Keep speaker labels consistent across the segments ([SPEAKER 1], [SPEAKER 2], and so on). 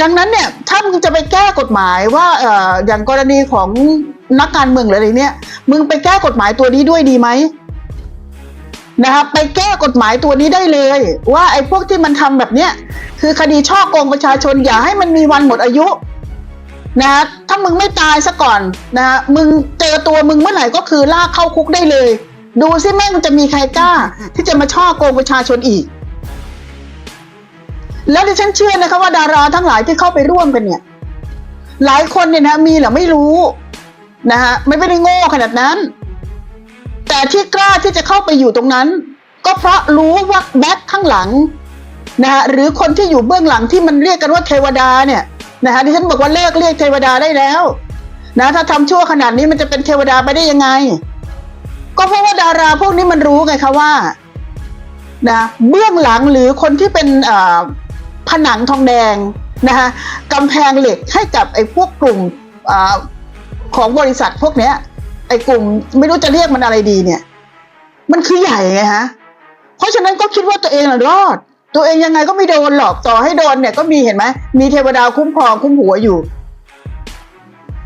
[SPEAKER 1] ดังนั้นเนี่ยถ้ามึงจะไปแก้กฎหมายว่าเอ่ออย่างกรณีของนักการเมืองหรืออะไรเนี่ย มึงไปแก้กฎหมายตัวนี้ด้วยดีไหมนะครับไปแก้กฎหมายตัวนี้ได้เลย ว่าไอ้พวกที่มันทำแบบเนี้ยคือคดีช่อโกงประชาชนอย่าให้มันมีวันหมดอายุนะฮะถ้ามึงไม่ตายซะก่อนนะฮะมึงเจอตัวมึงเมื่อไหร่ก็คือลากเข้าคุกได้เลย ดูซิแม่งจะมีใครกล้า ที่จะมาช่อโกงประชาชนอีก แล้วดิฉันเชื่อนะคะว่าดาราทั้งหลายที่เข้าไปร่วมกันเนี่ย หลายคนเนี่ยนะมีหรือไม่รู้นะฮะไม่ไม่ได้โง่ขนาดนั้น แต่ที่กล้าที่จะเข้าไปอยู่ตรงนั้น ก็เพราะรู้ว่าแบ็คข้างหลังนะฮะหรือคนที่อยู่เบื้องหลังที่มันเรียกกันว่าเทวดาเนี่ยนะฮะดิฉันบอกว่าเลิกเรียกเทวดาได้แล้วนะถ้าทำชั่วขนาดนี้มันจะเป็นเทวดาไปได้ยังไง ก็เพราะว่าดาราพวกนี้มันรู้ไงคะว่านะเบื้องหลังหรือคนที่เป็นอ่อ ผนังทองแดงนะคะกำแพงเหล็กให้กับไอ้พวกกลุ่มอของบริษัทพวกเนี้ย ไอ้กลุ่มไม่รู้จะเรียกมันอะไรดีเนี่ย มันคือใหญ่ไงฮะเพราะฉะนั้นก็คิดว่าตัวเองรอด ตัวเองยังไงก็ไม่โดนหรอกต่อให้โดนเนี่ยก็มีเห็นไหมมีเทวดาคุ้มครองคุ้มหัวอยู่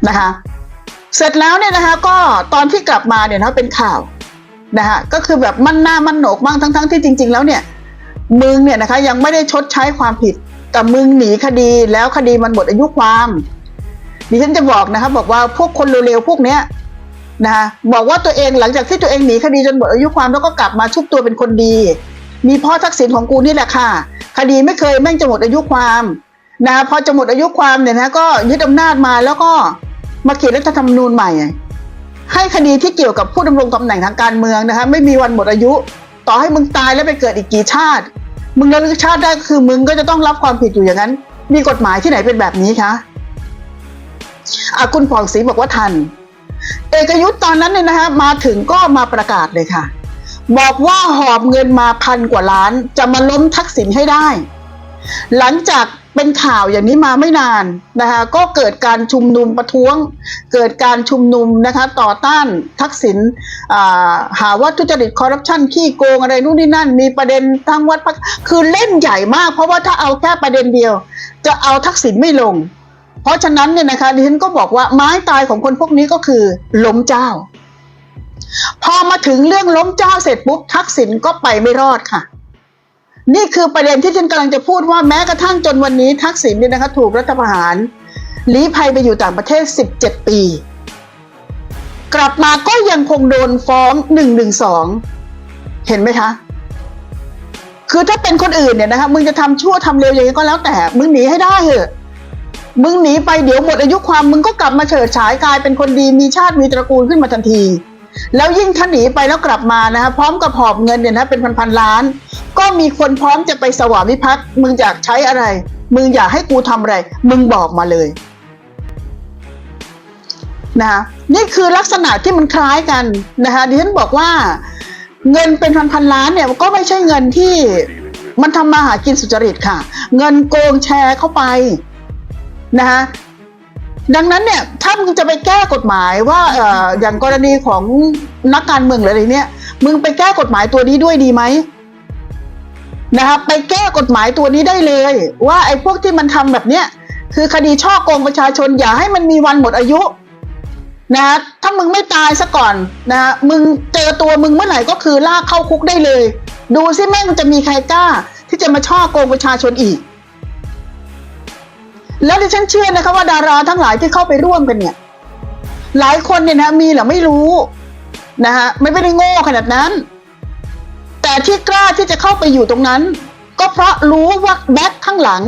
[SPEAKER 1] นะคะเสร็จแล้วเนี่ยนะคะก็ตอนที่กลับมาเนี่ยนะเป็นข่าวนะคะก็คือแบบมั่นหน้ามั่นโหนกบ้างทั้งๆที่จริง ๆ แล้วเนี่ย มึงเนี่ยนะคะยังไม่ได้ชดใช้ความผิด แต่มึงหนีคดีแล้วคดีมันหมดอายุความดิฉันจะบอกนะคะบอกว่าพวกคนเร็วๆพวกเนี้ยนะคะบอกว่าตัวเองหลังจากที่ตัวเองหนีคดีจนหมดอายุความแล้วก็กลับมาชุบตัวเป็นคนดี มีพ่อทักษิณของกูนี่แหละค่ะ คดีไม่เคยแม่งจะหมดอายุความนะะพอจะหมดอายุความเนี่ยนะก็ยึดอำนาจมาแล้วก็มาเขียนรัฐธรรมนูญใหม่ให้คดีที่เกี่ยวกับผู้ดำรงตำแหน่งทางการเมืองนะคะไม่มีวันหมดอายุ ต่อให้มึงตายแล้วไปเกิดอีกกี่ชาติ มึงระลึกชาติได้ก็คือมึงก็จะต้องรับความผิดอยู่อย่างนั้น มีกฎหมายที่ไหนเป็นแบบนี้คะอาคุณผ่องศรีบอกว่าทัน เอกยุทธ์ตอนนั้นเนี่ยนะคะมาถึงก็มาประกาศเลยค่ะ บอกว่าหอบเงินมาพันกว่าล้านจะมาล้มทักษิณให้ได้ หลังจาก เป็นข่าวอย่างนี้มาไม่นานนะคะก็เกิดการชุมนุมประท้วง เกิดการชุมนุมนะคะต่อต้านทักษิณหาว่าทุจริตคอร์รัปชันขี้โกงอะไรนู่นนี่นั่น มีประเด็นทางวัดพักคือเล่นใหญ่มาก เพราะว่าถ้าเอาแค่ประเด็นเดียว จะเอาทักษิณไม่ลง เพราะฉะนั้นเนี่ยนะคะดิฉันก็บอกว่าไม้ตายของคนพวกนี้ก็คือล้มเจ้า พอมาถึงเรื่องล้มเจ้าเสร็จปุ๊บทักษิณก็ไปไม่รอดค่ะ นี่คือประเด็นที่ฉันกำลังจะพูดว่าแม้กระทั่งจนวันนี้ทักษิณเนี่ยนะคะถูกรัฐประหารลี้ภัยไปอยู่ต่างประเทศ 17 ปี กลับมาก็ยังคงโดนฟ้อง112เห็นไหมคะ คือถ้าเป็นคนอื่นเนี่ยนะคะมึงจะทำชั่วทำเร็วยังไงก็แล้วแต่ มึงหนีให้ได้เถอะมึงหนีไปเดี๋ยวหมดอายุความมึงก็กลับมาเฉิดฉายกลายเป็นคนดีมีชาติมีตระกูลขึ้นมาทันที แล้วยิ่งถ้าหนีไปแล้วกลับมานะคะพร้อมกับหอบเงินเนี่ยนะเป็นพันๆล้าน ก็มีคนพร้อมจะไปสวามิภักดิ์มึงอยากใช้อะไร มึงอยากให้กูทำอะไร มึงบอกมาเลยนะคะนี่คือลักษณะที่มันคล้ายกันนะคะดิฉันบอกว่าเงินเป็นพันๆล้านเนี่ยก็ไม่ใช่เงินที่มันทำมาหากินสุจริตค่ะ เงินโกงแชร์เข้าไปนะคะดังนั้นเนี่ยถ้ามึงจะไปแก้กฎหมายว่าเอออย่างกรณีของนักการเมืองอะไรเนี่ย มึงไปแก้กฎหมายตัวนี้ด้วยดีไหม นะครับไปแก้กฎหมายตัวนี้ได้เลย ว่าไอ้พวกที่มันทำแบบเนี้ยคือคดีช่อโกงประชาชนอย่าให้มันมีวันหมดอายุนะถ้ามึงไม่ตายซะก่อนนะมึงเจอตัวมึงเมื่อไหร่ก็คือลากเข้าคุกได้เลย ดูซิแม่งจะมีใครกล้า ที่จะมาช่อโกงประชาชนอีก แล้วดิฉันเชื่อนะคะว่าดาราทั้งหลายที่เข้าไปร่วมกันเนี่ย หลายคนเนี่ยนะมีหรือไม่รู้นะฮะไม่ไม่ได้โง่ขนาดนั้น แต่ที่กล้าที่จะเข้าไปอยู่ตรงนั้น ก็เพราะรู้ว่าแบ็คข้างหลัง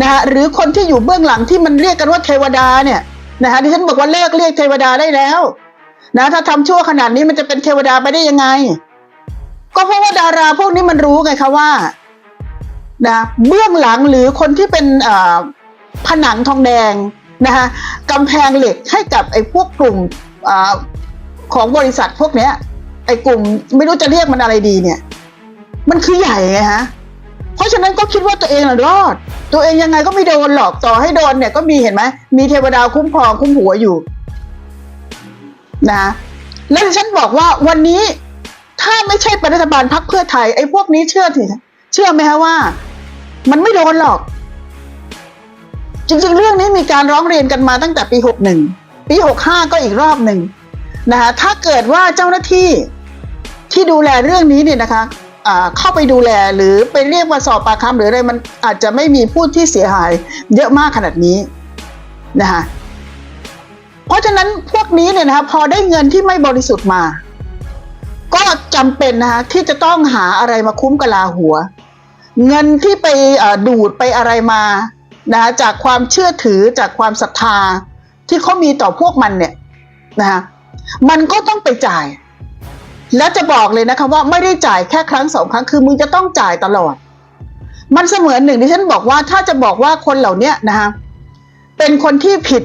[SPEAKER 1] นะฮะหรือคนที่อยู่เบื้องหลังที่มันเรียกกันว่าเทวดาเนี่ยนะฮะดิฉันบอกว่าเลิกเรียกเทวดาได้แล้วนะถ้าทำชั่วขนาดนี้มันจะเป็นเทวดาไปได้ยังไง ก็เพราะว่าดาราพวกนี้มันรู้ไงคะว่านะเบื้องหลังหรือคนที่เป็นผนังทองแดงนะคะกำแพงเหล็กให้กับไอ้พวกกลุ่มอของบริษัทพวกเนี้ย ไอ้กลุ่มไม่รู้จะเรียกมันอะไรดีเนี่ย มันคือใหญ่ไงฮะ เพราะฉะนั้นก็คิดว่าตัวเองรอด ตัวเองยังไงก็ไม่โดนหรอกต่อให้โดนเนี่ยก็มีเห็นไหมมีเทวดาคุ้มครองคุ้มหัวอยู่ นะแล้วฉันบอกว่าวันนี้ถ้าไม่ใช่เป็นรัฐบาลพรรคเพื่อไทยไอ้พวกนี้เชื่อถือเชื่อไหมฮะว่า มันไม่โดนหรอก จริงๆ เรื่องนี้มีการร้องเรียนกันมาตั้งแต่ปี61ปี65ก็อีกรอบหนึ่ง นะคะถ้าเกิดว่าเจ้าหน้าที่ที่ดูแลเรื่องนี้เนี่ยนะคะเข้าไปดูแลหรือไปเรียกมาสอบปากคำหรืออะไรมันอาจจะไม่มีผู้ที่เสียหายเยอะมากขนาดนี้นะคะเพราะฉะนั้นพวกนี้เนี่ยนะคะพอได้เงินที่ไม่บริสุทธิ์มา ก็จำเป็นนะคะที่จะต้องหาอะไรมาคุ้มกะลาหัว เงินที่ไปดูดไปอะไรมานะคะจากความเชื่อถือจากความศรัทธาที่เขามีต่อพวกมันเนี่ยนะคะ มันก็ต้องไปจ่าย แล้วจะบอกเลยนะคะว่าไม่ได้จ่ายแค่ครั้งสองครั้งคือมึงจะต้องจ่ายตลอด มันเสมือนหนึ่งที่ฉันบอกว่าถ้าจะบอกว่าคนเหล่านี้นะคะเป็นคนที่ผิด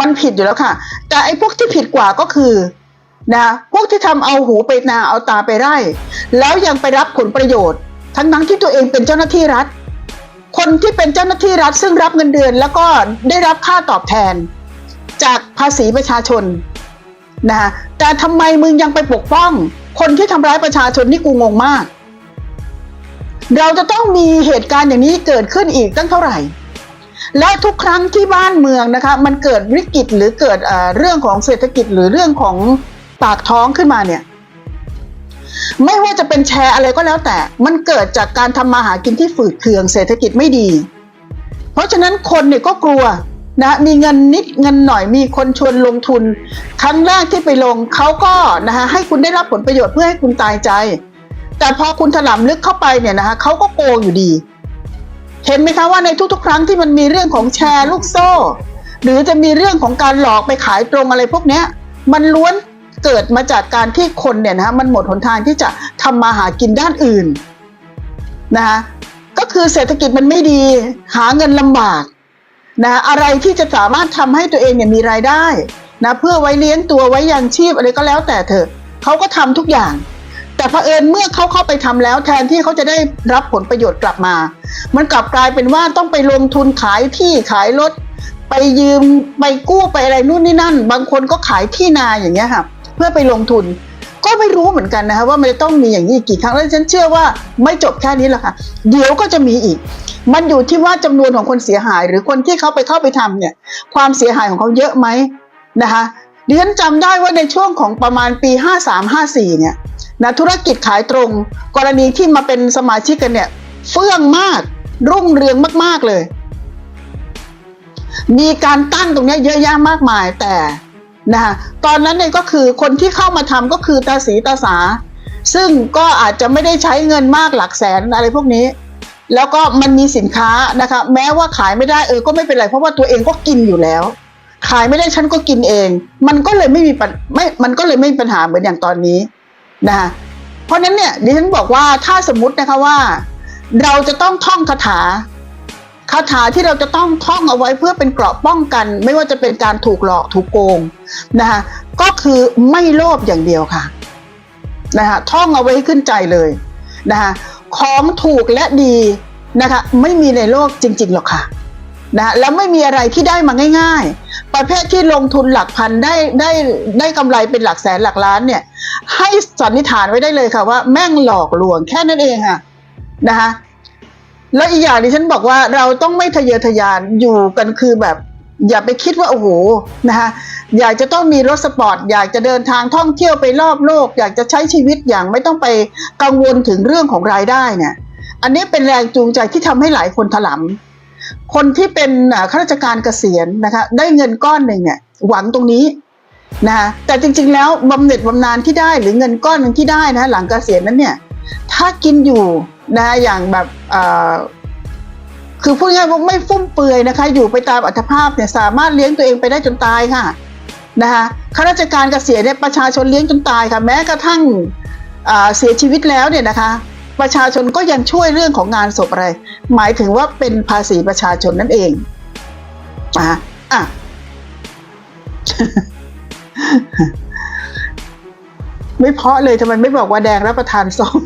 [SPEAKER 1] มันผิดอยู่แล้วค่ะ แต่ไอ้พวกที่ผิดกว่าก็คือนะพวกที่ทำเอาหูไปนาเอาตาไปไร่ แล้วยังไปรับผลประโยชน์ ทั้งนั้นที่ตัวเองเป็นเจ้าหน้าที่รัฐ คนที่เป็นเจ้าหน้าที่รัฐซึ่งรับเงินเดือน แล้วก็ได้รับค่าตอบแทน จากภาษีประชาชน นะแต่ทำไมมึงยังไปปกป้อง คนที่ทำร้ายประชาชนนี่กูงงมาก เราจะต้องมีเหตุการณ์อย่างนี้เกิดขึ้นอีกตั้งเท่าไหร่ และทุกครั้งที่บ้านเมืองนะคะ มันเกิดวิกฤตหรือเกิดเรื่องของเศรษฐกิจหรือเรื่องของปากท้องขึ้นมาเนี่ย ไม่ว่าจะเป็นแชร์อะไรก็แล้วแต่ มันเกิดจากการทำมาหากินที่ฝืดเคืองเศรษฐกิจไม่ดี เพราะฉะนั้นคนเนี่ยก็กลัว นะมีเงินนิดเงินหน่อยมีคนชวนลงทุน ครั้งแรกที่ไปลงเขาก็นะคะให้คุณได้รับผลประโยชน์เพื่อให้คุณตายใจ แต่พอคุณถลำลึกเข้าไปเนี่ยนะคะเขาก็โกงอยู่ดี เห็นไหมคะว่าในทุก ๆ ครั้งที่มันมีเรื่องของแชร์ลูกโซ่ หรือจะมีเรื่องของการหลอกไปขายตรงอะไรพวกเนี้ย มันล้วนเกิดมาจากการที่คนเนี่ยนะมันหมดหนทางที่จะทำมาหากินด้านอื่นนะคะก็คือเศรษฐกิจมันไม่ดีหาเงินลำบาก นะอะไรที่จะสามารถทำให้ตัวเองเนี่ยมีรายได้นะเพื่อไว้เลี้ยงตัวไว้ยังชีพอะไรก็แล้วแต่เถอะเขาก็ทำทุกอย่าง แต่เผอิญเมื่อเขาเข้าไปทำแล้วแทนที่เขาจะได้รับผลประโยชน์กลับมา มันกลับกลายเป็นว่าต้องไปลงทุนขายที่ขายรถไปยืมไปกู้ไปอะไรนู่นนี่นั่น บางคนก็ขายที่นาอย่างเงี้ยค่ะเพื่อไปลงทุน ก็ไม่รู้เหมือนกันนะคะว่ามันจะต้องมีอย่างนี้กี่ครั้งแล้วฉันเชื่อว่าไม่จบแค่นี้หรอกค่ะ เดี๋ยวก็จะมีอีก มันอยู่ที่ว่าจำนวนของคนเสียหาย หรือคนที่เขาไปเข้าไปทำเนี่ย ความเสียหายของเขาเยอะไหมนะคะดิฉันจำได้ว่าในช่วงของประมาณปี 53-54 เนี่ยนะธุรกิจขายตรง กรณีที่มาเป็นสมาชิกกันเนี่ยเฟื่องมากรุ่งเรืองมาก ๆ เลย มีการตั้งตรงนี้เยอะแยะมากมายแต่ นะคะตอนนั้นเนี่ยก็คือคนที่เข้ามาทำก็คือตาสีตาสา ซึ่งก็อาจจะไม่ได้ใช้เงินมากหลักแสนอะไรพวกนี้ แล้วก็มันมีสินค้านะคะ แม้ว่าขายไม่ได้เออก็ไม่เป็นไรเพราะว่าตัวเองก็กินอยู่แล้ว ขายไม่ได้ฉันก็กินเอง มันก็เลยไม่มีปัญไม่มันก็เลยไม่มีปัญหาเหมือนอย่างตอนนี้นะคะเพราะนั้นเนี่ยดิฉันบอกว่าถ้าสมมตินะคะว่า เราจะต้องท่องคาถา คาถาที่เราจะต้องท่องเอาไว้เพื่อเป็นเกราะป้องกัน ไม่ว่าจะเป็นการถูกหลอกถูกโกงนะคะก็คือไม่โลภอย่างเดียวค่ะนะคะท่องเอาไว้ขึ้นใจเลยนะคะของถูกและดีนะคะไม่มีในโลกจริง ๆ หรอกค่ะนะแล้วไม่มีอะไรที่ได้มาง่าย ๆ ประเภทที่ลงทุนหลักพันได้ได้ได้กำไรเป็นหลักแสนหลักล้านเนี่ย ให้สันนิษฐานไว้ได้เลยค่ะว่าแม่งหลอกลวงแค่นั้นเองค่ะนะคะ แล้วอีกอย่างที่ฉันบอกว่าเราต้องไม่ทะเยอทะยานอยู่กันคือแบบ อย่าไปคิดว่าโอ้โหนะคะอยากจะต้องมีรถสปอร์ต อยากจะเดินทางท่องเที่ยวไปรอบโลก อยากจะใช้ชีวิตอย่างไม่ต้องไปกังวลถึงเรื่องของรายได้เนี่ย อันนี้เป็นแรงจูงใจที่ทำให้หลายคนถลำคนที่เป็นข้าราชการเกษียณนะคะ ได้เงินก้อนหนึ่งเนี่ยหวังตรงนี้นะคะแต่จริงๆแล้วบำเหน็จบำนาญที่ได้หรือเงินก้อนหนึ่งที่ได้นะหลังเกษียณนั้นเนี่ย ถ้ากินอยู่นะอย่างแบบคือพูดง่ายๆว่าไม่ฟุ่มเฟือยนะคะ อยู่ไปตามอัตภาพเนี่ยสามารถเลี้ยงตัวเองไปได้จนตายค่ะนะคะข้าราชการเกษียณเนี่ยประชาชนเลี้ยงจนตายค่ะ แม้กระทั่งเสียชีวิตแล้วเนี่ยนะคะ ประชาชนก็ยังช่วยเรื่องของงานศพอะไร หมายถึงว่าเป็นภาษีประชาชนนั่นเองอะอะ ไม่เพาะเลยทำไมไม่บอกว่าแดงรับประทานส้ม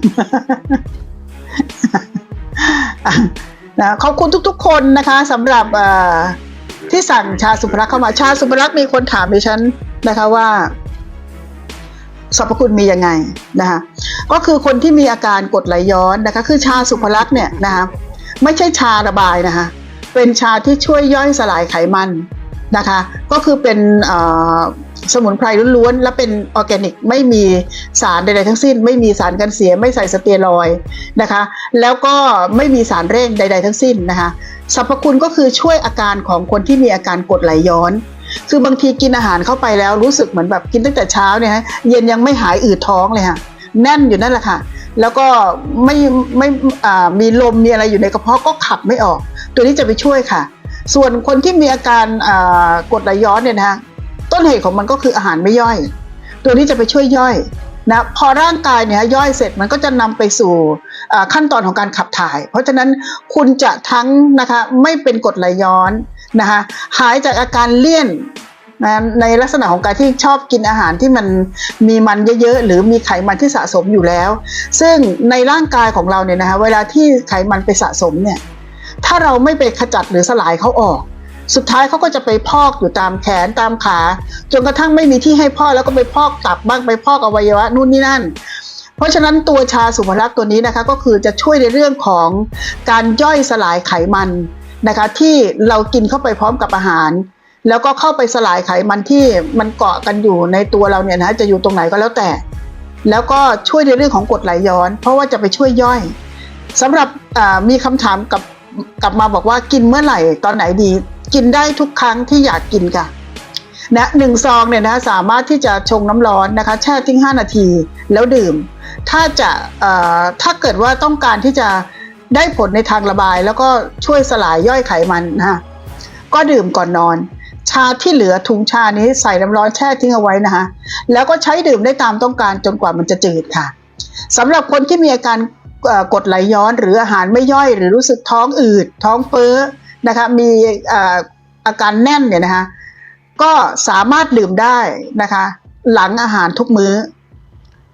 [SPEAKER 1] อะนะขอบคุณทุกๆ คนนะคะสำหรับที่สั่งชาสุภลักษ์เข้ามาชาสุภลักษ์มีคนถามดิฉันนะคะว่าสรรพคุณมียังไงนะคะก็คือคนที่มีอาการกดไหลย้อนนะคะ คือชาสุภลักษ์เนี่ยนะคะไม่ใช่ชาระบายนะคะเป็นชาที่ช่วยย่อยสลายไขมันนะคะ ก็คือเป็นอ สมุนไพรล้วนๆ และเป็นออร์แกนิก ไม่มีสารใดๆทั้งสิ้น ไม่มีสารกันเสีย ไม่ใส่สเตียรอยนะคะ แล้วก็ไม่มีสารเร่งใด ๆ ทั้งสิ้นนะคะสรรพคุณก็คือช่วยอาการของคนที่มีอาการกดไหลย้อน คือบางทีกินอาหารเข้าไปแล้วรู้สึกเหมือนแบบกินตั้งแต่เช้าเนี่ยฮะเย็นยังไม่หายอืดท้องเลยค่ะแน่นอยู่นั่นแหละค่ะ แล้วก็ไม่ไม่มีลมมีอะไรอยู่ในกระเพาะก็ขับไม่ออก ตัวนี้จะไปช่วยค่ะ ส่วนคนที่มีอาการกดไหลย้อนเนี่ยนะะ ต้นเหตุของมันก็คืออาหารไม่ย่อย ตัวนี้จะไปช่วยย่อยนะพอร่างกายเนี่ยย่อยเสร็จมันก็จะนำไปสู่ขั้นตอนของการขับถ่าย เพราะฉะนั้นคุณจะทั้งนะคะไม่เป็นกรดไหลย้อนนะคะหายจากอาการเลี่ยนนะในลักษณะของการที่ชอบกินอาหารที่มันมีมันเยอะๆ หรือมีไขมันที่สะสมอยู่แล้ว ซึ่งในร่างกายของเราเนี่ยนะคะเวลาที่ไขมันไปสะสมเนี่ยถ้าเราไม่ไปขจัดหรือสลายเขาออก สุดท้ายเขาก็จะไปพอกอยู่ตามแขนตามขา จนกระทั่งไม่มีที่ให้พอกแล้วก็ไปพอกตับบ้างไปพอกอวัยวะนู่นนี่นั่น เพราะฉะนั้นตัวชาสุภลักษณ์ตัวนี้นะคะก็คือจะช่วยในเรื่องของการย่อยสลายไขมันนะคะที่เรากินเข้าไปพร้อมกับอาหาร แล้วก็เข้าไปสลายไขมันที่มันเกาะกันอยู่ในตัวเราเนี่ยนะจะอยู่ตรงไหนก็แล้วแต่ แล้วก็ช่วยในเรื่องของกรดไหลย้อน เพราะว่าจะไปช่วยย่อยสำหรับมีคำถามกับกลับมาบอกว่ากินเมื่อไหร่ตอนไหนดี กินได้ทุกครั้งที่อยากกินค่ะนะหนึ่งซองเนี่ยนะสามารถที่จะชงน้ำร้อนนะคะแช่ทิ้ง 5 นาทีแล้วดื่ม ถ้าจะเอ่อถ้าเกิดว่าต้องการที่จะได้ผลในทางระบาย แล้วก็ช่วยสลายย่อยไขมันนะคะก็ดื่มก่อนนอน ชาที่เหลือถุงชานี้ใส่น้ำร้อนแช่ทิ้งเอาไว้นะคะแล้วก็ใช้ดื่มได้ตามต้องการจนกว่ามันจะจืดค่ะสำหรับคนที่มีอาการกดไหลย้อนหรืออาหารไม่ย่อยหรือรู้สึกท้องอืด ท้องเฟ้อ นะคะมีเอ่ออาการแน่นเนี่ยนะคะก็สามารถดื่มได้นะคะ หลังอาหารทุกมื้อ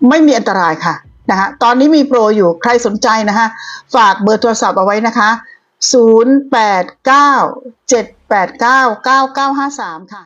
[SPEAKER 1] ไม่มีอันตรายค่ะนะคะตอนนี้มีโปรอยู่ใครสนใจนะคะฝากเบอร์โทรศัพท์เอาไว้นะคะ 089 789 9953 ค่ะ